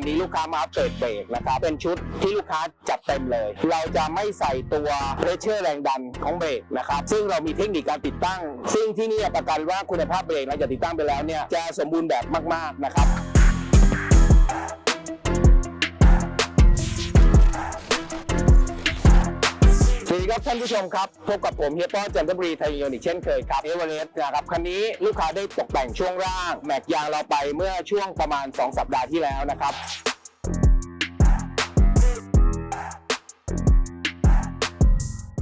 วันนี้ลูกค้ามาเปิดเบรกนะครับเป็นชุดที่ลูกค้าจัดเต็มเลย เราจะไม่ใส่ตัวเพรสเชอร์แรงดันของเบรกนะครับซึ่งเรามีเทคนิคการติดตั้ง ซึ่งที่นี่ประกันว่าคุณภาพเบรกหลังจากติดตั้งไปแล้วเนี่ยจะสมบูรณ์แบบมาก ๆ นะครับ ครับท่านผู้ชมครับพบกับผมเฮียป้อนจันทบุรีไทยยนต์อีกเช่นเคยครับเอเวอเรสต์นะครับคันนี้ลูกค้าได้ตกแต่งช่วงล่าง แม็กยางเราไปเมื่อช่วงประมาณ 2 สัปดาห์ที่แล้วนะครับ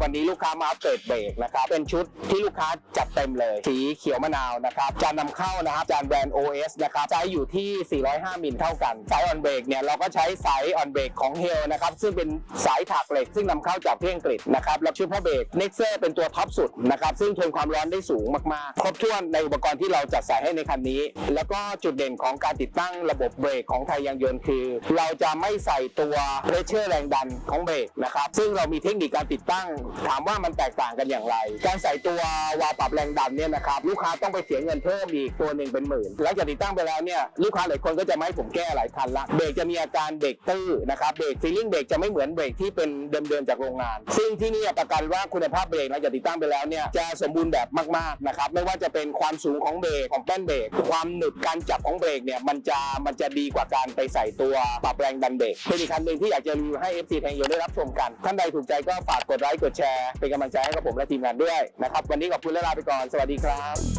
วันนี้ลูกค้ามาอัปเกรดเบรกนะครับเป็นชุดที่ลูกค้าจัดเต็มเลย สีเขียวมะนาวนะครับจานนำเข้านะครับจานแบรนด์ OS นะครับไซส์อยู่ที่ 405 มิลเท่ากันสายออนเบรกเนี่ยเราก็ใช้สายออนเบรกของเฮลนะครับซึ่งเป็นสายถักเหล็ก ซึ่งนำเข้าจากเทศอังกฤษนะครับแล้วชุดพ่อเบรก n e x e r เป็นตัวท็อปสุดนะครับซึ่งทนความร้อนได้สูงมากๆ ครบถ้วนในอุปกรณ์ที่เราจัดใส่ให้ในคันนี้ แล้วก็จุดเด่นของการติดตั้งระบบเบรกของไทยยางยนต์คือ เราจะไม่ใส่ตัวเพรสเชอร์แรงดันของเบรกนะครับซึ่งเรามีเทคนิคการติดตั้งถามว่ามันแตกต่างกันอย่างไร การใส่ตัววาล์วปรับแรงดันเนี่ยนะครับลูกค้าต้องไปเสียเงินเพิ่มอีกตัวหนึ่งเป็นหมื่นหลังจากติดตั้งไปแล้วเนี่ยลูกค้าหลายคนก็จะไม่ผมแก้หลายคันละเบรกจะมีอาการเบรกตื้อนะครับเบรกซีลิ่งเบรกจะไม่เหมือนเบรกที่เป็นเดิมๆจากโรงงาน ซึ่งที่นี่ประกันว่าคุณภาพเบรกหลังจากติดตั้งไปแล้วเนี่ยจะสมบูรณ์แบบมากๆนะครับไม่ว่าจะเป็นความสูงของเบรกของแป้นเบรกความหนึบการจับของเบรกเนี่ยมันจะมันจะดีกว่าการไปใส่ตัวปรับแรงดันเบรกเป็นอีกคันหนึ่งที่อยากจะรีวิวให้ FC แทงโยได้รับชมกันท่านใดถูกใจก็ฝากกดไลค์กดแชร์เป็นกำลังใจให้กับผมและทีมงานด้วยนะครับวันนี้ขอบคุณและลาไปก่อนสวัสดีครับ